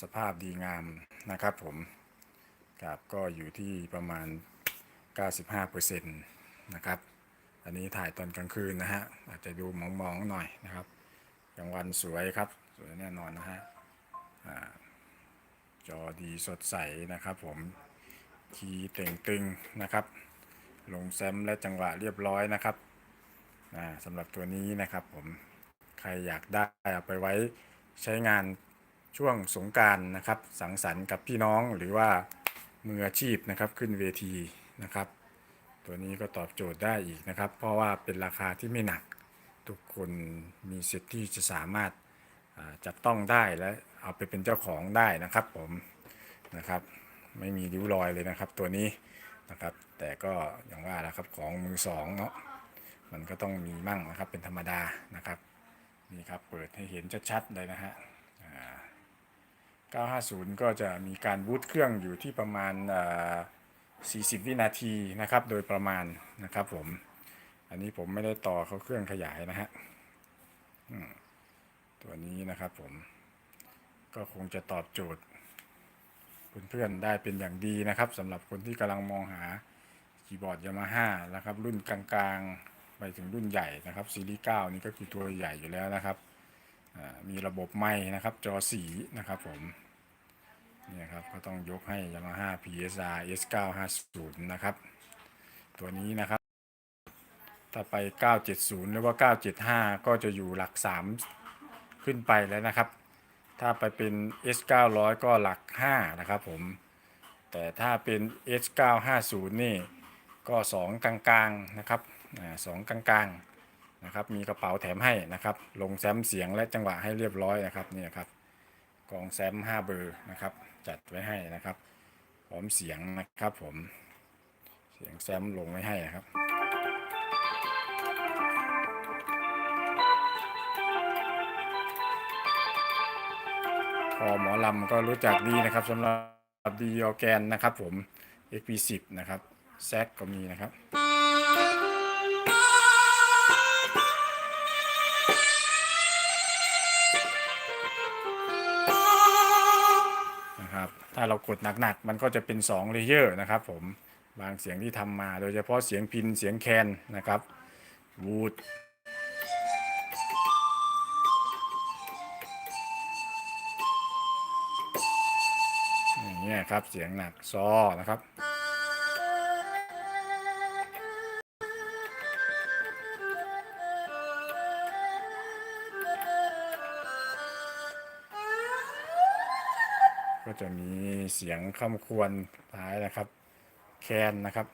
สภาพดีงามนะครับผมครับก็อยู่ที่ประมาณ 95%นะครับ อันนี้ถ่ายตอนกลางคืนนะฮะ อาจจะดูมองๆหน่อยนะครับกลางวันสวยครับ สวยแน่นอนนะฮะอ่าจอดีสดใสนะครับผม คีย์เต่งตึงนะครับ ลงแซมและจังหวะเรียบร้อยนะครับสำหรับตัวนี้นะครับผม ใครอยากได้เอาไปไว้ใช้งาน ช่วงสงการนะครับ สังสรรค์กับพี่น้องหรือว่ามืออาชีพนะครับขึ้นเวทีนะครับ ตัวนี้ก็ตอบโจทย์ได้อีกนะครับ เพราะว่าเป็นราคาที่ไม่หนัก ทุกคนมีสิทธิ์ที่จะสามารถจับต้องได้และเอาไปเป็นเจ้าของได้นะครับผมนะครับ ไม่มีริ้วรอยเลยนะครับ ตัวนี้นะครับ แต่ก็อย่างว่าแหละครับของมือสองเนาะมันก็ต้องมีมั่งนะครับเป็นธรรมดานะครับนี่ครับเปิดให้เห็นชัดๆเลยนะฮะ 950 ก็จะมีการบูตเครื่องอยู่ที่ประมาณ 40 วินาทีนะครับ โดยประมาณนะครับผม อันนี้ผมไม่ได้ต่อเขาเครื่องขยายนะฮะตัวนี้นะครับผม ก็คงจะตอบโจทย์เพื่อนๆได้เป็นอย่างดีนะครับสำหรับคนที่กำลังมองหาคีย์บอร์ดยามาฮ่านะครับ รุ่นกลางๆ ไปถึงรุ่นใหญ่นะครับซีรีส์9นี่ก็คือตัวใหญ่อยู่แล้วนะครับ มีระบบไม้นะครับ จอสีนะครับผมเนี่ยครับก็ต้องยกให้ Yamaha PSR S950 นะครับ ตัวนี้นะครับ ถ้าไป 970 หรือว่า 975 ก็จะอยู่หลัก 3 ขึ้นไปแล้วนะครับ ถ้าไปเป็น S 900 ก็หลัก 5 นะครับผม แต่ถ้าเป็น S 950 นี่ก็ 2 กลางๆนะครับ อ่าสองกลางๆ นะครับ มีกระเป๋าแถมให้นะครับ ลงแซมเสียงและจังหวะให้เรียบร้อยนะครับนี่ยครับกองแซม5เบอร์นะครับ จัดไว้ให้นะครับพร้อมเสียงนะครับผม เสียงแซมลงไว้ให้นะครับพอหมอลำก็รู้จักดีนะครับสำหรับดีออแกนนะครับผม XP10 นะครับแซกก็มีนะครับ ถ้าเรากดหนักๆ มันก็จะเป็น2เลเยอร์นะครับผมบางเสียงที่ทำมาโดยเฉพาะเสียงพินเสียงแคนนะครับวูดอย่างเงี้ยครับเสียงหนักซอนะครับ ก็จะมีเสียงคำควรท้ายนะครับ แคนนะครับ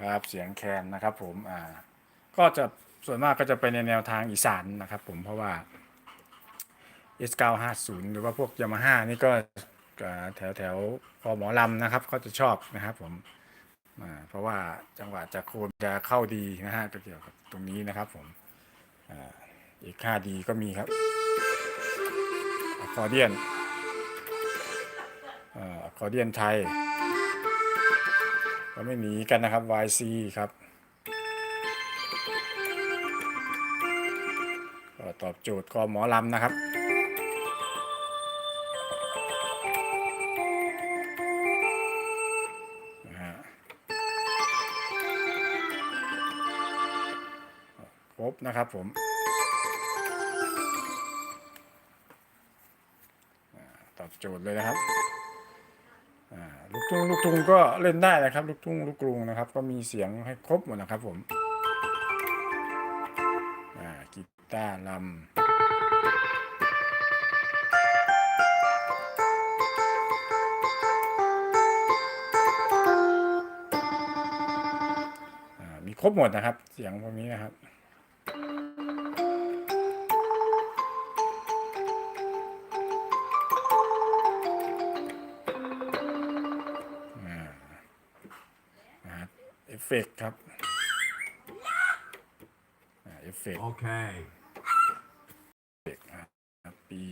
ครับเสียงแคนนะครับผมอ่าก็จะส่วนมากก็จะไปในแนวทางอีสานนะครับผมเพราะว่า S950 หรือว่าพวก Yamaha นี่ก็ แถวแถวพอหมอลำนะครับเขาจะชอบนะครับ ผมเพราะว่าจังหวะจากโคนจะเข้าดีนะฮะเกี่ยวกับตรงนี้นะครับ ผมอีกค่าอีก็มีครับคอเดียนอคอเดียนไทยก็ไม่หนีกันนะครับ YC ครับตอบโจทย์คอหมอลำนะครับ นะครับผมตอบโจทย์เลยนะครับลูกทุ่งลูกทุ่งก็เล่นได้นะครับ ลูกทุ่งลูกกรุงนะครับ ก็มีเสียงให้ครบหมดนะครับผมกีตาร์ลำอ่ามีครบหมดนะครับ เสียงพวกนี้นะครับ ฟกครับเอฟเฟกโอเคเฟกครับปี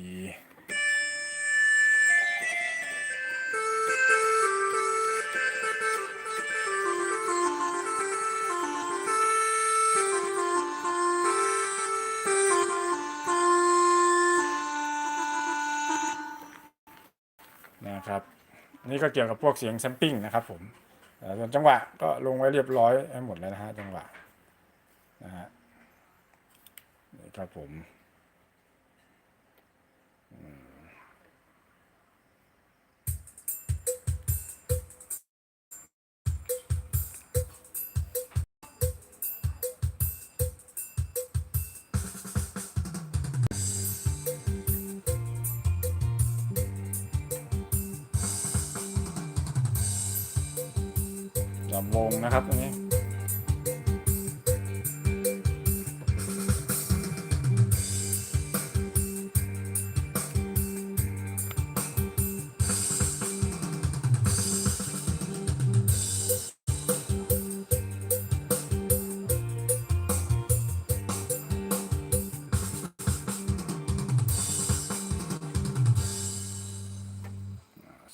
นะครับ นี่ก็เกี่ยวกับพวกเสียงแซมปิ้งนะครับผม ส่วนจังหวะก็ลงไว้เรียบร้อยให้หมดแล้วนะฮะจังหวะนะฮะนี่ครับผม ลำวงนะครับตรงนี้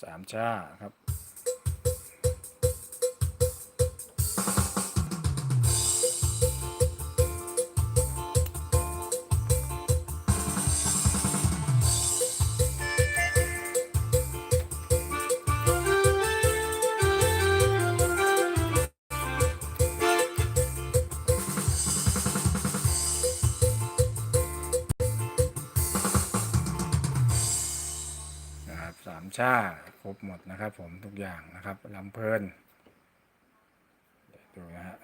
สามชาครับ ชาครบหมดนะครับ ผมทุกอย่างนะครับลำเพลินเดี๋ยวดูนะฮะ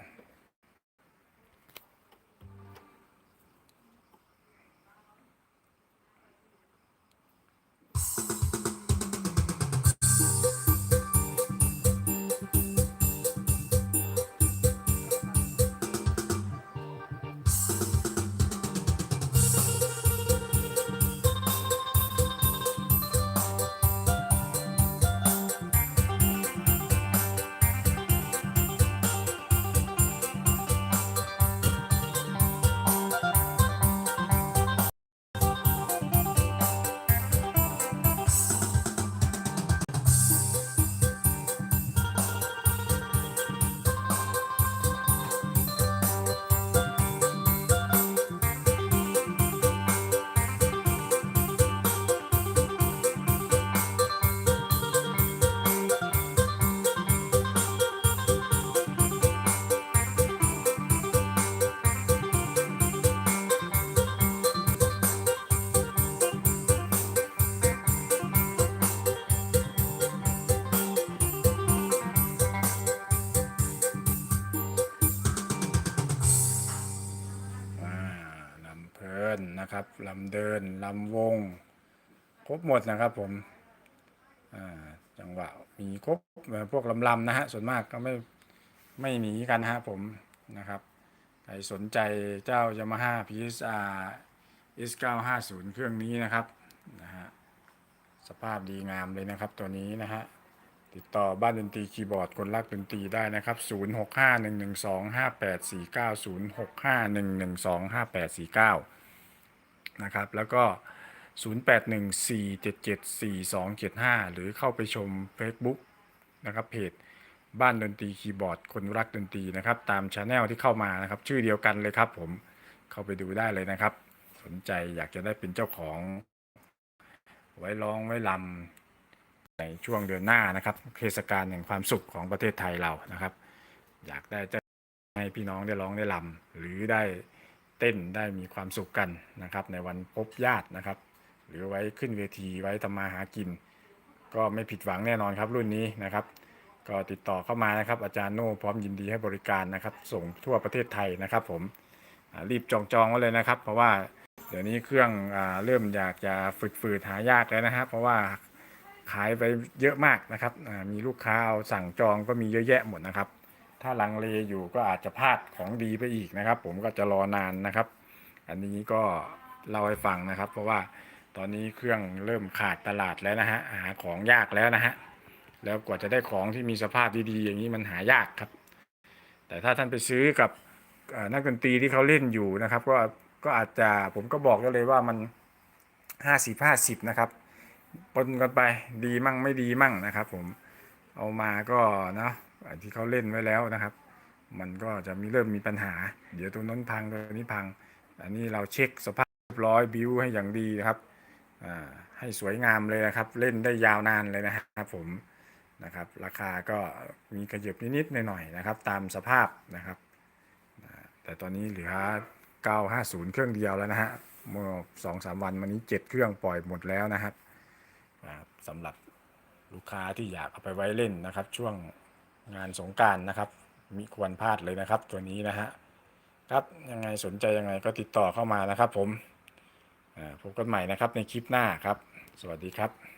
นนะครับลำเดินลำวง ครบหมดนะครับผมจังหวะมีครบพวกลำลำนะฮะส่วนมากก็ไม่ไม่หนีกันนะฮะผมนะครับใครสนใจเจ้า Yamaha PSR S950 เครื่องนี้นะครับนะฮะสภาพดีงามเลยนะครับตัวนี้นะฮะติดต่อบ้านดนตรีคีย์บอร์ดคนรักดนตรีได้นะครับ 0651125849 0651125849 นะครับ แล้วก็ 0814774275 หรือเข้าไปชม Facebook นะครับเพจบ้านดนตรีคีย์บอร์ด คนรักดนตรีนะครับ ตามช anel ที่เข้ามานะครับ ชื่อเดียวกันเลยครับผมเข้าไปดูได้เลยนะครับ สนใจอยากจะได้เป็นเจ้าของ ไว้ร้องไว้ลำในช่วงเดือนหน้านะครับเทศกาลแห่งความสุขของประเทศไทยเรานะครับ อยากได้เจ้าให้พี่น้องได้ร้องได้ลำหรือได้ เต้นได้มีความสุขกันนะครับ ในวันพบญาตินะครับ หรือไว้ขึ้นเวทีไว้ทำมาหากิน ก็ไม่ผิดหวังแน่นอนครับรุ่นนี้นะครับ ก็ติดต่อเข้ามานะครับ อาจารย์โน่พร้อมยินดีให้บริการนะครับ ส่งทั่วประเทศไทยนะครับ ผมรีบจองจองไว้เลยนะครับ เพราะว่าเดี๋ยวนี้เครื่องอเริ่มอยากจะฝืดๆหายากแล้วนะครับ เพราะว่าขายไปเยอะมากนะครับมีลูกค้าเอาสั่งจองก็มีเยอะแยะหมดนะครับ ถ้าลังเลอยู่ก็อาจจะพลาดของดีไปอีกนะครับ ผมก็จะรอนานนะครับ อันนี้ก็เล่าให้ฟังนะครับ เพราะว่าตอนนี้เครื่องเริ่มขาดตลาดแล้วนะฮะหาของยากแล้วนะฮะแล้วกว่าจะได้ของที่มีสภาพดีๆ อย่างนี้มันหายากครับ แต่ถ้าท่านไปซื้อกับนักดนตรีที่เขาเล่นอยู่นะครับ ก็ก็อาจจะผมก็บอกได้เลยว่ามันห้าสิบห้าสิบนะครับปนกันไปดีมั่งไม่ดีมั่งนะครับ ผมเอามาก็เนาะ อันที่เขาเล่นไว้แล้วนะครับ มันก็จะมีเริ่มมีปัญหา เดี๋ยวตัวนั้นพังตัวนี้พัง อันนี้เราเช็คสภาพเรียบร้อยบิวให้อย่างดีนะครับให้สวยงามเลยนะครับ เล่นได้ยาวนานเลยนะครับผมนะครับ ราคาก็มีกระยิบนิดๆหน่อยๆนะครับ ตามสภาพนะครับ แต่ตอนนี้เหลือ 950 เครื่องเดียวแล้วนะฮะเมื่อสองสามวันมานี้ 7 เครื่องปล่อยหมดแล้วนะครับสำหรับลูกค้าที่อยากเอาไปไว้เล่นนะครับ ช่วง งานสงการนะครับมิควรพลาดเลยนะครับ ตัวนี้นะฮะครับยังไงสนใจยังไงก็ติดต่อเข้ามานะครับ ผมพบกันใหม่นะครับในคลิปหน้าครับ สวัสดีครับ